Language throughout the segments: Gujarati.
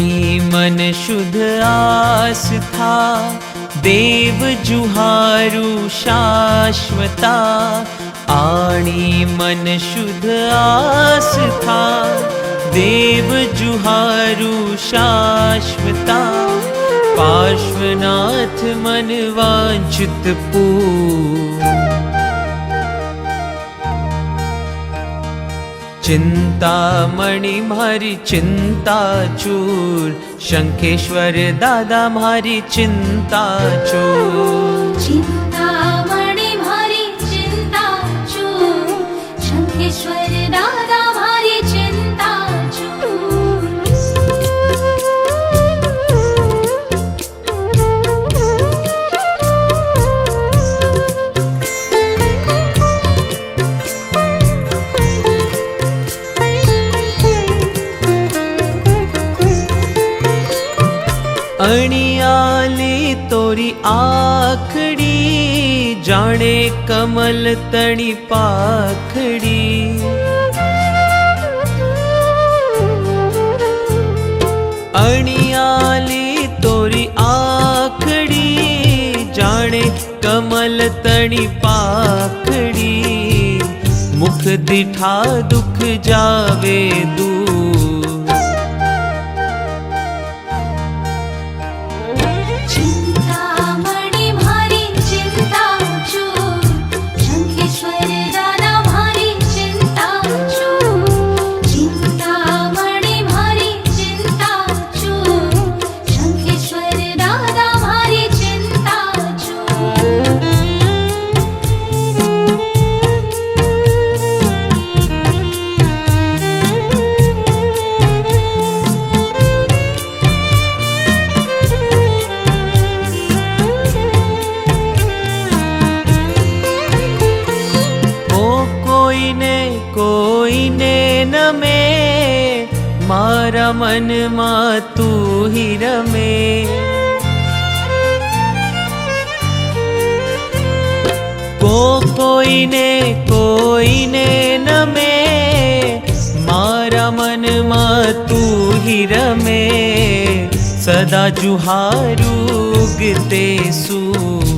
ी मन शुद्ध आस्था देव जुहारु शाश्वता। आणि मन शुद्ध आस्था देव जुहारु शाश्वता। पार्श्वनाथ मन वाञ्छित पू चिंतामणि चिंता चिंताचूर शंखेश्वर दादा म्हारी चिंताचूर। चिंता અણિયાલી તોરી આખડી જાણે કમલ તણી પાખડી અણિયાલી તોરી આખડી જાણે કમલ તણી પાખડી મુખ દીઠા દુઃખ જાવે દૂર નમે મારા મનમાં તું હી રમે. કો કોઈને કોઈને નમે, મારા મનમાં તું હી રમે. સદા જુહારું ગીતે સૂર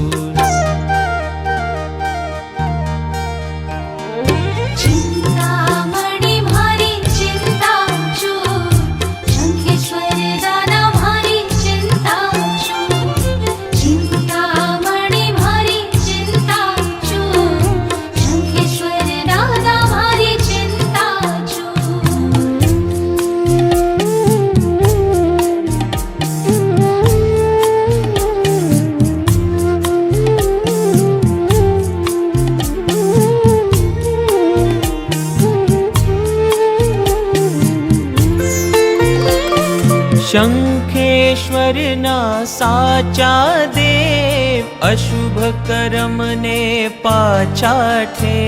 साचा देव अशुभ कर् ने पाचाठे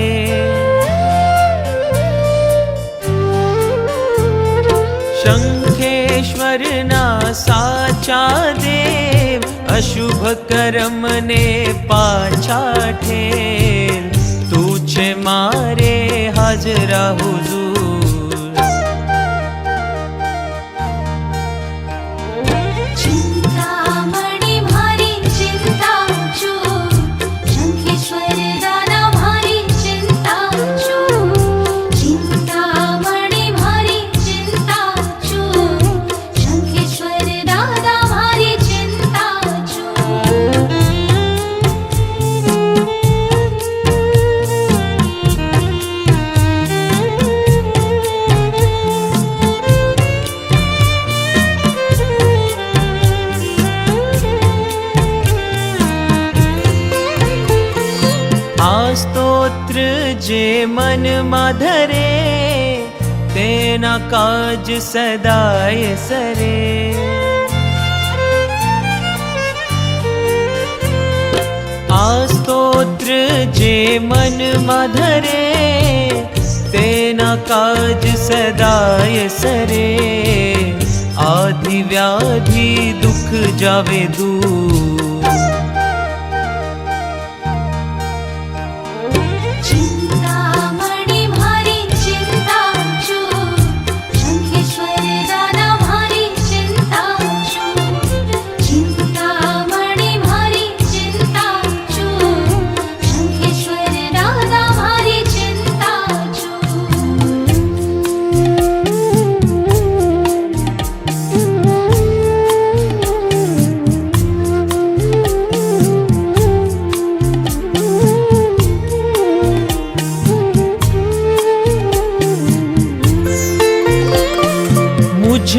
शङ्खेश्वर ना सा अशुभकर् मे पाचाठे मारे हाजरा हुजूर આ સ્તોત્ર જે મનમાં ધરે, તેના કાજ સદાય સરે. આ સ્તોત્ર જે મનમાં ધરે, તેના કાજ સદાય સરે. આધિ વ્યાધિ દુઃખ જાવે દૂર.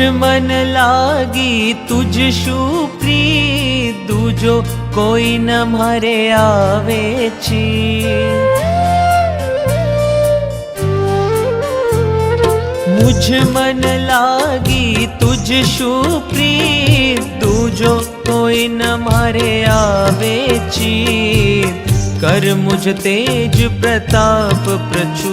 મુજ મન લાગી તુજ શું પ્રીત દૂજો કોઈ ન મારે આવે છે મુજ મન લાગી તુજ શું પ્રીત દૂજો કોઈ ન મારે આવે છે કર મુજ તેજ પ્રતાપ પ્રચુર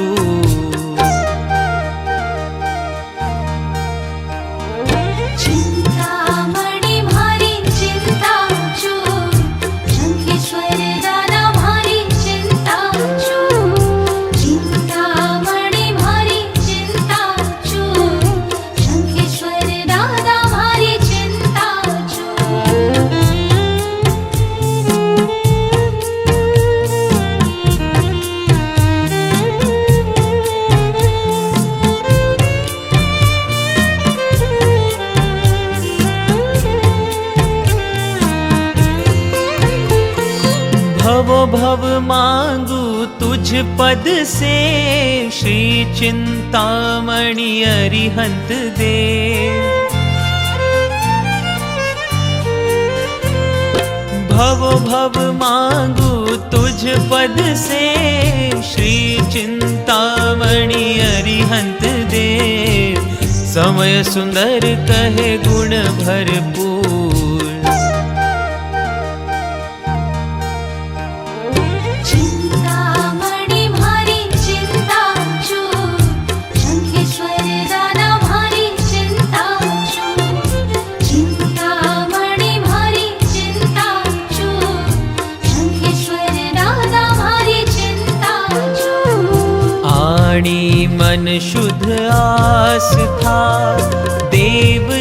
cheese. भव मांगू तुझ पद से, श्री चिंतामणि अरिहंत दे। भव भव मांगू तुझ पद से, श्री चिंतामणि अरिहंत दे। समय सुंदर कहे गुण भरपूर आस था देव